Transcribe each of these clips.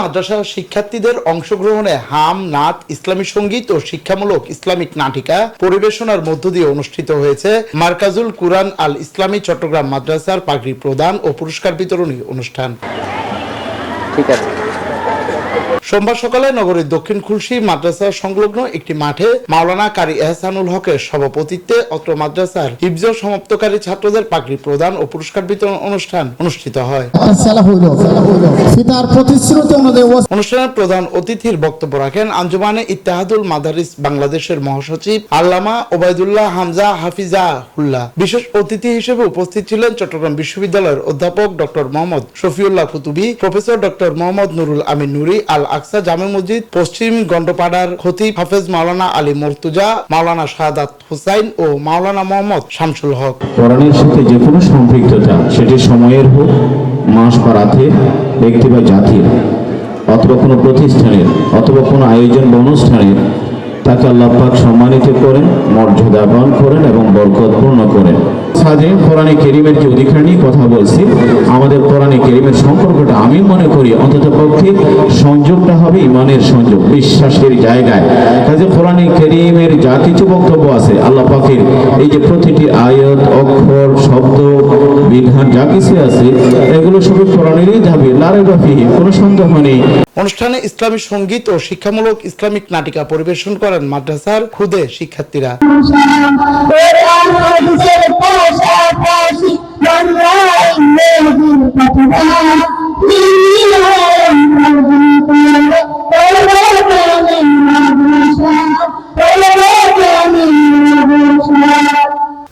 মাদ্রাসা শিক্ষার্থীদের অংশগ্রহণে হাম নাচ ইসলামী সংগীত ও শিক্ষামূলক ইসলামিক নাটিকা পরিবেশনার মধ্য দিয়ে অনুষ্ঠিত হয়েছে। মার্কাজুল কুরআন আল ইসলামী চট্টগ্রাম মাদ্রাসার পাগড়ি প্রদান ও পুরস্কার বিতরণী অনুষ্ঠান। ঠিক আছে। সোমবার সকালে নগরীর দক্ষিণ খুলশি মাদ্রাসা সংলগ্ন একটি মাঠে মাওলানা কারি এহসানুল হকের সভাপতিত্বে অত্র মাদ্রাসার হিফজ সমাপ্তকারী ছাত্রদের পাগড়ি প্রদান ও পুরস্কার বিতরণ অনুষ্ঠান অনুষ্ঠিত হয়। অনুষ্ঠানের প্রধান অতিথির বক্তব্য রাখেন আঞ্জুমানে ইত্তেহাদুল মাদারিস বাংলাদেশের মহাসচিব আল্লামা ওবায়দুল্লাহ হামজা হাফিজা হুল্লাহ বিশেষ অতিথি হিসেবে উপস্থিত ছিলেন চট্টগ্রাম বিশ্ববিদ্যালয়ের অধ্যাপক doctor Mohammad Shafiullah Kutubi, professor doctor Mohammad Nurul Amin Nuri Al Aqsa Jame Masjid, পশ্চিম গন্ডপাড়ার খতিব হাফেজ মাওলানা আলী মর্তুজা, মাওলানা শাহাদাত হুসাইন ও মাওলানা মোহাম্মদ শামসুল হক। কোরআনের সাথে যে কোনো সম্পৃক্ততা, সেটি সময়ের হোক, মাস বা রাতের, ব্যক্তি বা জাতির, অথবা কোনো প্রতিষ্ঠানের, অথবা কোনো আয়োজন বা অনুষ্ঠানের তাকে আল্লাহ পাক সম্মানিত করেন মর্যাদাবান করেন এবং বরকতপূর্ণ করেন। সাধারণ কোরআনে কেরিমের যে অধিকার নিয়ে কথা বলছি, আমাদের কোরআনে কেরিমের সম্পর্কটা আমি মনে করি অন্তত পক্ষে সংযোগটা হবে ইমানের সংযোগ, বিশ্বাসের জায়গায়। কাজে কোরআনে কেরিমের যা কিছু বক্তব্য আছে, আল্লাহ পাকের এই যে প্রতিটি আয়াত, অক্ষর, শব্দ বিধান যা কিছু আছে এগুলো সবই কোরআনেরই যাবে লারে বাফি কোনো সন্দেহ নেই। অনুষ্ঠানে ইসলামী সংগীত ও শিক্ষামূলক ইসলামিক নাটিকা পরিবেশন করেন মাদ্রাসার খুদে শিক্ষার্থীরা। পাশাপাশি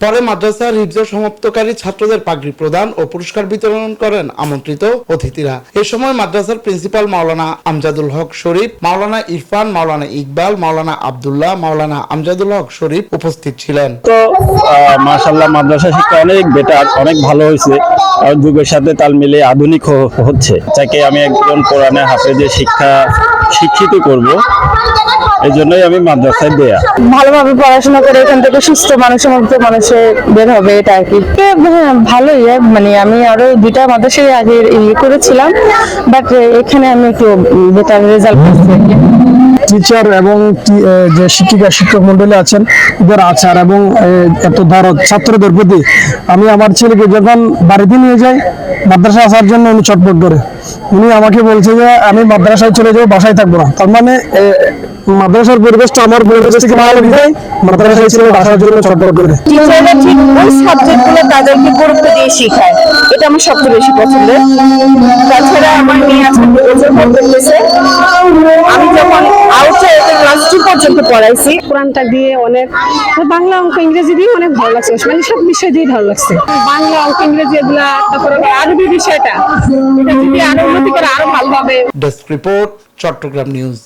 পরে মাদ্রাসার হিফজ সমাপ্তকারী ছাত্রদের পাগড়ি প্রদান ও পুরস্কার বিতরণ করেন আমন্ত্রিত অতিথিরা। এ সময় মাদ্রাসার প্রিন্সিপাল মাওলানা আমজাদুল হক শরীফ, মাওলানা ইরফান, মাওলানা ইকবাল, মাওলানা আব্দুল্লাহ, মাওলানা আমজাদুল হক শরীফ উপস্থিত ছিলেন। তো মাশাল্লাহ মাদ্রাসা শিক্ষা অনেক বেটার অনেক ভালো হয়েছে। যুগের সাথে তাল মিলে আধুনিক হচ্ছে। যাকে আমি একজন কোরআনে হাফেজে শিক্ষা শিক্ষিত করব। এই জন্যই আমি মাদ্রাসায় দেয়া। ভালোভাবে পড়াশোনা করে এখান থেকে সুস্থ মানুষের মধ্যে মানুষে বের হবে এটা আর কি। তো, হ্যাঁ, ভালোই মানে আমি আরও দুইটা মাদ্রাসায় আগে ইয়ে করেছিলাম বাট এখানে আমি একটু বেটার রেজাল্ট করছি টিচার এবং যে শিক্ষিকা শিক্ষক মন্ডলী আছেন এদের আচার এবং এত দরদ ছাত্রদের প্রতি আমি আমার ছেলেকে যখন বাড়িতে নিয়ে যাই মাদ্রাসা আসার জন্য উনি চটপট করে। উনি আমাকে বলছে যে আমি মাদ্রাসায় চলে যাব বাসায় থাকব না। তার মানে মাদ্রাসার পরিবেশটা আমার পরিবেশ থেকে ভালো যায় মাদ্রাসায় ছেলে বাসার জন্য চটপট করে। টিচাররা ঠিক ওই সাবজেক্ট তাদেরকে গুরুত্ব দিয়ে শেখায়। এটা আমার সবচেয়ে বেশি পছন্দের। তাছাড়া আমার মেয়ে আজকে বছর পর আমি যখন আউটে ক্লাস টু পর্যন্ত পড়াইছি কোরআনটা দিয়ে অনেক বাংলা অঙ্ক ইংরেজি দিয়ে অনেক ভালো লাগছে মানে সব বিষয় দিয়ে ভালো লাগছে। বাংলা অঙ্ক ইংরেজি এগুলা তারপরে আরবি বিষয়টা। এটা যদি আরও উন্নতি করে আরও ভালো হবে ডেস্ক রিপোর্ট চট্টগ্রাম নিউজ